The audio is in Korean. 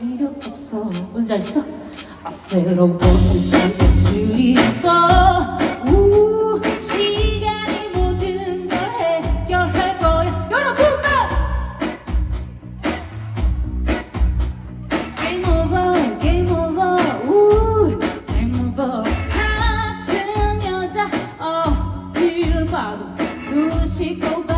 필요 없어. 혼자 있어 아 새로운 즐겨 우 시간이 모든 걸 해결할 거야. 여러분만 Game over 우 Game 여자 어디를 봐도 눈 씻고